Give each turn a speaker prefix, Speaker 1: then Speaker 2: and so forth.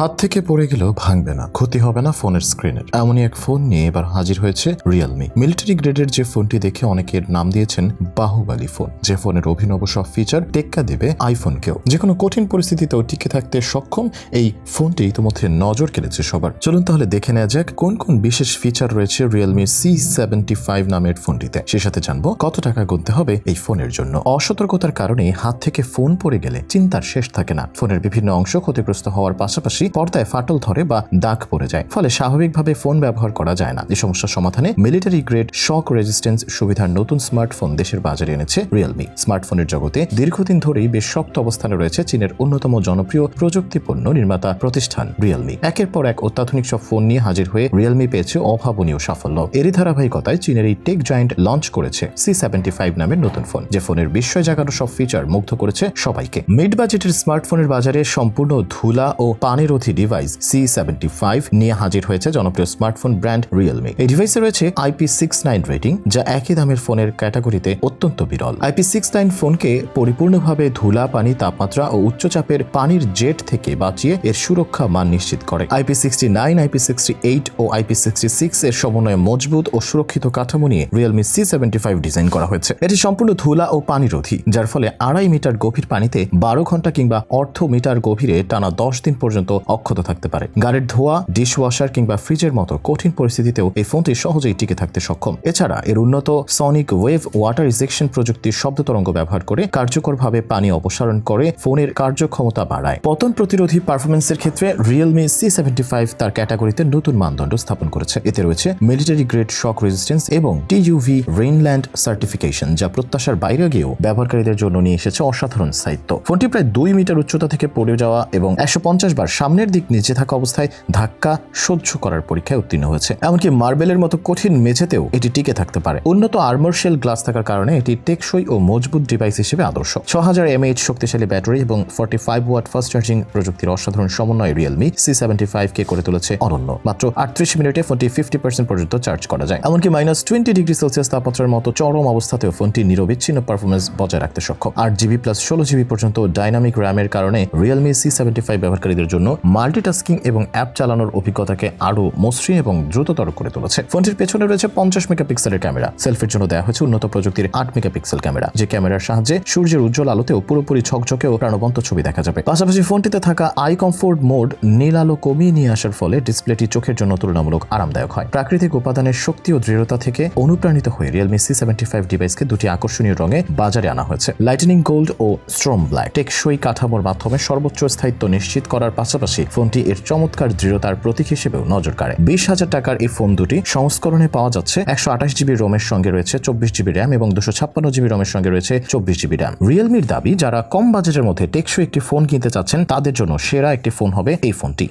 Speaker 1: হাত থেকে পড়ে গেলেও ভাঙবে না, ক্ষতি হবে না ফোনের স্ক্রিনের এমনই এক ফোন নিয়ে এবার হাজির হয়েছে রিয়েলমি মিলিটারি গ্রেডের যে ফোনটি দেখে অনেকের নাম দিয়েছেন বাহুবালী ফোন। যে ফোনের অভিনব সব ফিচার টেক্কা দেবে আইফোনকেও যে কোনো কঠিন পরিস্থিতিতেও টিকে থাকতে সক্ষম এই ফোনটি ইতিমধ্যে নজর কেড়েছে সবার। চলুন তাহলে দেখে নেওয়া যাক কোন কোন বিশেষ ফিচার রয়েছে রিয়েলমি সি সেভেন্টি ফাইভ নামের ফোনটিতে। সে সাথে জানব কত টাকা গুনতে হবে এই ফোনের জন্য। অসতর্কতার কারণে হাত থেকে ফোন পড়ে গেলে চিন্তার শেষ থাকে না। ফোনের বিভিন্ন অংশ ক্ষতিগ্রস্ত হওয়ার পাশাপাশি পর্দায় ফাটল ধরে বা দাগ পড়ে যায়। ফলে স্বাভাবিকভাবে ফোন ব্যবহার করা যায় না। এই সমস্যার সমাধানে মিলিটারি গ্রেড শক রেজিস্ট্যান্স সুবিধার নতুন স্মার্টফোন দেশের বাজারে এনেছে রিয়েলমি স্মার্টফোনের জগতে দীর্ঘদিন ধরেই বেশ শক্ত অবস্থানে রয়েছে চীনের অন্যতম জনপ্রিয় প্রযুক্তিপণ্য নির্মাতা প্রতিষ্ঠান রিয়েলমি একের পর এক অত্যাধুনিক সব ফোন নিয়ে হাজির হয়ে রিয়েলমি পেয়েছে অভাবনীয় সাফল্য। এরই ধারাবাহিকতায় চীনের এই টেক জয়েন্ট লঞ্চ করেছে সি সেভেন্টি ফাইভ নামের নতুন ফোন, যে ফোনের বিস্ময় জাগানো সব ফিচার মুগ্ধ করেছে সবাইকে। মিড বাজেটের স্মার্টফোনের বাজারে সম্পূর্ণ ধুলা ও পানিরোধী ডিভাইস সি সেভেন্টি ফাইভ নিয়ে হাজির হয়েছে জনপ্রিয় স্মার্টফোন ব্র্যান্ড রিয়েলমি এই ডিভাইসে রয়েছে আইপি সিক্স নাইন রেটিং যা একই দামের ফোনের ক্যাটাগরিতে অত্যন্ত বিরল। আইপি সিক্স নাইন ফোনকে পরিপূর্ণভাবে ধুলা, পানি, তাপমাত্রা ও উচ্চচাপের পানির জেট থেকে বাঁচিয়ে এর সুরক্ষা মান নিশ্চিত করে। IP sixty nine IP sixty eight ও আইপি সিক্সটি সিক্স এর সমন্বয়ে মজবুত ও সুরক্ষিত কাঠামো নিয়ে Realme C seventy five design করা হয়েছে। এটি সম্পূর্ণ ধুলা ও পানিরোধী, যার ফলে আড়াই মিটার গভীর পানিতে বারো ঘণ্টা কিংবা অর্ধ মিটার গভীরে টানা দশ দিন পর্যন্ত অক্ষত থাকতে পারে। গাড়ির ধোয়া, ডিশওয়াশার কিংবা ফ্রিজের মতো কঠিন পরিস্থিতিতেও এই ফোনটি সহজেই টিকে থাকতে সক্ষম। এছাড়া এর উন্নত সনিক ওয়েভ ওয়াটার ইজেকশন প্রযুক্তির শব্দ তরঙ্গ ব্যবহার করে কার্যকরভাবে পানি অপসারণ করে ফোনের কার্যক্ষমতা বাড়ায়। পতন প্রতিরোধী পারফরমেন্সের ক্ষেত্রে রিয়েলমি সি সেভেন্টি ফাইভ তার ক্যাটাগরিতে নতুন মানদণ্ড স্থাপন করেছে। এতে রয়েছে মিলিটারি গ্রেড শক রেজিস্ট্যান্স এবং টিইউভি রেইনল্যান্ড সার্টিফিকেশন যা প্রত্যাশার বাইরে গিয়েও ব্যবহারকারীদের জন্য নিয়ে এসেছে অসাধারণ সাহিত্য। ফোনটি প্রায় দুই মিটার উচ্চতা থেকে পড়ে যাওয়া এবং একশো পঞ্চাশ বার সামনের দিক নিচে থাকা অবস্থায় ধাক্কা সহ্য করার পরীক্ষায় উত্তীর্ণ হয়েছে। এমনকি মার্বেলের মতো কঠিন মেঝেতেও এটি টিকে থাকতে পারে। উন্নত আর্মর গ্লাস থাকার কারণে এটি টেকসই ও মজবুত ডিভাইস হিসেবে আদর্শ। ছ হাজার এমএইচ শক্তিশালী ব্যাটারি এবং forty five watt fast charging প্রযুক্তির অসাধারণ সমন্বয়ে রিয়েলমি সি সেভেন্টি ফাইভ কে করে তুলেছে অনন্য। মাত্র আটত্রিশ মিনিটে ফোনটি ফিফটি পার্সেন্ট পর্যন্ত চার্জ করা যায়। এমনকি মাইনাস টোয়েন্টি ডিগ্রি সেলসিয়াস তাপমাত্রার মতো চরম অবস্থাতেও ফোনটি নিরবিচ্ছিন্ন পারফরমেন্স বজায় রাখতে সক্ষম। আট জিবি প্লাস ষোলো জিবি পর্যন্ত ডাইনামিক র্যামের কারণে রিয়েলমি সি সেভেন্টি ফাইভ ব্যবহারকারীদের জন্য মাল্টিটাস্কিং এবং অ্যাপ চালানোর অভিজ্ঞতাকে আরও মসৃণ এবং দ্রুততর করে তুলেছে। ফোনটির পেছনে রয়েছে পঞ্চাশ মেগাপিক্সেলের ক্যামেরা। সেলফির জন্য দেওয়া হয়েছে উন্নত প্রযুক্তির আট মেগাপিক্সেল ক্যামেরা, যে ক্যামেরার সাহায্যে সূর্যের উজ্জ্বল আলোতেও পুরোপুরি ঝকঝকে ও প্রাণবন্ত ছবি দেখা যাবে। পাশাপাশি ফোনটিতে থাকা আই কমফোর্ট মোড নীল আলো কমিয়ে নিয়ে আসার ফলে ডিসপ্লেটি চোখের জন্য তুলনামূলক আরামদায়ক হয়। প্রাকৃতিক উপাদানের শক্তি ও দৃঢ়তা থেকে অনুপ্রাণিত হয়ে রিয়েলমি সি সেভেন্টি ফাইভ ডিভাইসকে দুটি আকর্ষণীয় রঙে বাজারে আনা হয়েছে। লাইটেনিং গোল্ড ও স্ট্রম ব্ল্যাক টেকসই কাঠামোর মাধ্যমে সর্বোচ্চ স্থায়িত্ব নিশ্চিত করার পাশাপাশি ফোনটি এর চমৎকার দৃঢ়তার প্রতীক হিসেবেও নজর কাড়ে। বিশ হাজার টাকার এই ফোন দুটি সংস্করণে পাওয়া যাচ্ছে একশো আঠাশ জিবি রোমের সঙ্গে রয়েছে চব্বিশ জিবি র্যাম এবং দুশো ছাপ্পান্ন জিবি রোমের সঙ্গে রয়েছে চব্বিশ জিবি র্যাম। রিয়েলমির দাবি, যারা কম বাজেটের মধ্যে টেকসই একটি ফোন কিনতে চাচ্ছেন, তাদের জন্য সেরা একটি ফোন হবে এই ফোনটি।